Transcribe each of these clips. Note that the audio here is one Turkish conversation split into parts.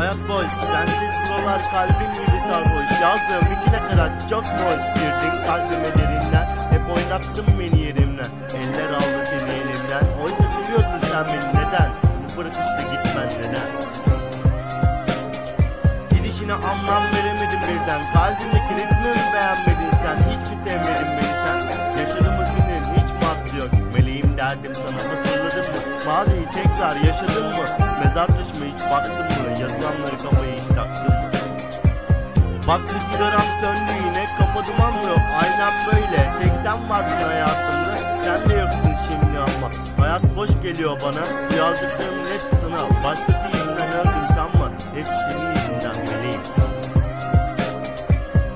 Hayat boş sensiz buralar kalbim gibi sarhoş. Yazdığım iki nakarat çok hoş Girdin kalbime derinden Hep oynattın beni yerimden. Eller aldı seni elimden. Oysa seviyordun sen beni neden? Bırakıp da gitmen neden? Gidişine anlam veremedim birden. Kalbimdeki ritmi beğenmedin sen? Hiç mi sevmedin beni sen? Yaşadığımız günlerin hiç mi yok. Meleğim derdim sana hatırladın mı? Maziyi tekrar yaşadın mı? Mezar baktın mı? Yazılanları kafaya hiç taktın mı Bak bir sigaram söndü yine kafa duman mı yok? Aynen böyle. Tek sen vardın hayatımda. Sen de yoksun şimdi ama. Hayat boş geliyor bana. Yazdıklarımın hepsi sana Başkası yüzünden öldüm sanma Hepsi senin yüzünden meleğim.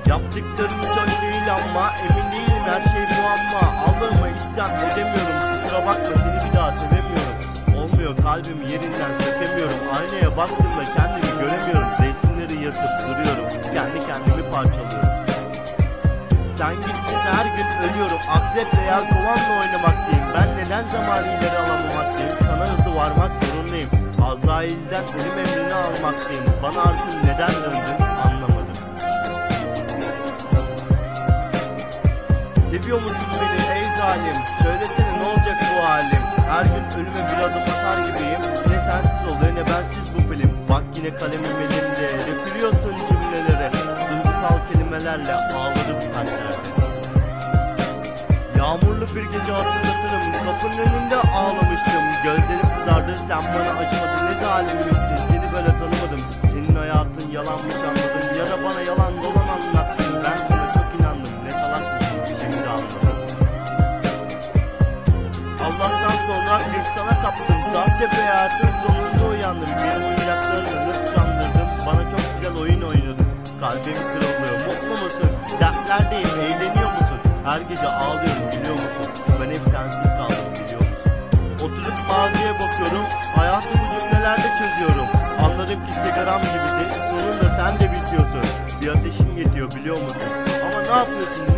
Yaptıklarım çok değil ama Emin değilim her şey muamma Allah'ıma isyan edemiyorum. Kusura bakma seni bir daha sevemiyorum. Olmuyor kalbimi yerinden sökemiyorum Aynaya baktığımda kendimi göremiyorum. Resimleri yırtıp duruyorum. Kendi kendimi parçalıyorum. Sen gittin her gün ölüyorum. Akrep veya kovanla oynamaktayım Ben neden zamanı ileri alamaktayım Sana hızlı varmak zorundayım. Azrail'den ölüm emrini almaktayım Bana artık neden döndün anlamadım. Seviyor musun beni ey zalim? Söylesene ne olacak bu halim Bak yine kalemim elimde Dökülüyorsun cümlelere. Duygusal kelimelerle ağladım kalplerde. Yağmurlu bir gece hatırlatırım. Kapının önünde ağlamıştım. Gözlerim kızardı. Sen bana acımadın. Ne zalimmişsin bir taptım Sahte bir hayatın sonunda uyandım. Benim oyuncaklarını nasıl kandırdım Bana çok güzel oyun oynadın. Kalbim kırılıyor. Mutlu musun? Dertlerdeyim. Eğleniyor musun? Her gece ağlıyorum. Biliyor musun? Ben hep sensiz kaldım. Biliyor musun? Oturup maziye bakıyorum. Hayatı bu cümlelerde çözüyorum. Anladım ki sigaram gibisin. Sonunda sen de bitiyorsun. Bir ateşim yetiyor. Biliyor musun? Ama ne yapıyorsun